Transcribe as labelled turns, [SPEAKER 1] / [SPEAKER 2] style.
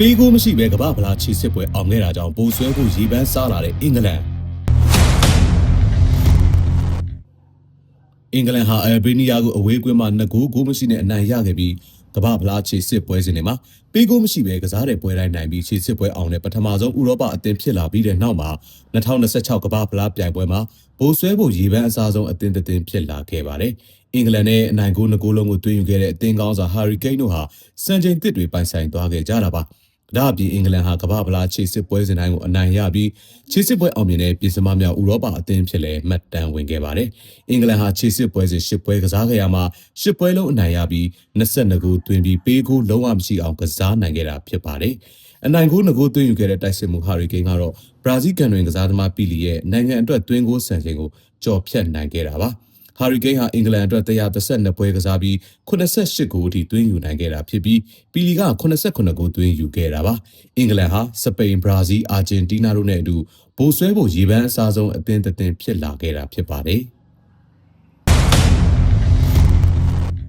[SPEAKER 1] ပေးကိုမရှိဘဲကမ္ဘာဖလားခြေစစ်ပွဲအောင်ခဲ့တာကြောင့်ပိုဆွဲဖို့ရေပန်းစားလာတဲ့အင်္ဂလန်အင်္ဂလန်ဟာအယ်ဘေးနီးယားကိုအဝေးကွင်းမှာ2ဂိုးဂိုးမရှိနဲ့အနိုင်ရခဲ့ပြီးကမ္ဘာဖလားခြေစစ်ပွဲစဉ်တွေမှာပေးကိုမရှိဘဲကစားတဲ့ပွဲတိုင်းနိုင်ပြီးခြေစစ်ပွဲအောင်တဲ့ပထမဆုံးဥရောပအသင်းဖြစ်လာပြီးတဲ့နောက်မှာ2026ကမ္ဘာဖလားပြိုင်ပွဲမှာပိုဆွဲဖို့ရေပန်းအစားဆုံးအသင်းတစ်သင်းဖြစ်လာခဲ့ပါတယ်။ အင်္ဂလန်နဲ့အနိုင်ဂိုး2ဂိုးလုံးကိုသွင်းယူခဲ့တဲ့အသင်းကောင်းဆောင်ဟာရီကိန်းတို့ဟာစံချိန်တစ်တွေပိုင်ဆိုင်သွားခဲ့ကြတာပါ။ဒါအပြင်အင်္ဂလန်ဟာကမ္ဘာဖလားခြေစစ်ပွဲစဉ်တိုင်းကိုအနိုင်ရပြီးခြေစစ်ပွဲအောင်မြင်တဲ့ပြည်စမမြောက်ဥရောပအသင်းဖြစ်လဲမှတ်တမ်းဝင်ခဲ့ပါတယ်။အင်္ဂလန်ဟာခြေစစ်ပွဲစဉ်၈ပွဲကစားခဲ့ရမှာ၈ပွဲလုံးအနိုင်ရပြီး22ဂိုးသွင်းပြီးပေးဂိုးလုံးဝမရှိအောင်ကစားနိုင်ခဲ့တာဖြစ်ပါတယ်။အနိုင်ဂိုးငိုးသွင်းယူခဲ့တဲ့တိုက်စစ်မှုဟာရီကိန်းကတော့ဘရာဇီးကန်တွင်ကစားသမားပီလီရဲ့နိုင်ငံအတွက်သွင်းဂိုးဆန်ချိန်ကိုကြော်ဖြတ်နိုင်ခဲ့တာပါ။ ဟာရီကိန်းဟာအင်္ဂလန်အတွက်132ပွဲကစားပြီး88ဂိုးအထိသွင်းယူနိုင်ခဲ့တာဖြစ်ပြီးပီလီက89ဂိုးသွင်းယူခဲ့တာပါအင်္ဂလန်ဟာစပိန်ဘရာဇီးအာဂျင်တီးနားတို့နဲ့အတူဗိုလ်ဆွဲဖို့ရေပန်းအစားဆုံးအသင်းတစ်သင်းဖြစ်လာခဲ့တာဖြစ်ပါတယ်။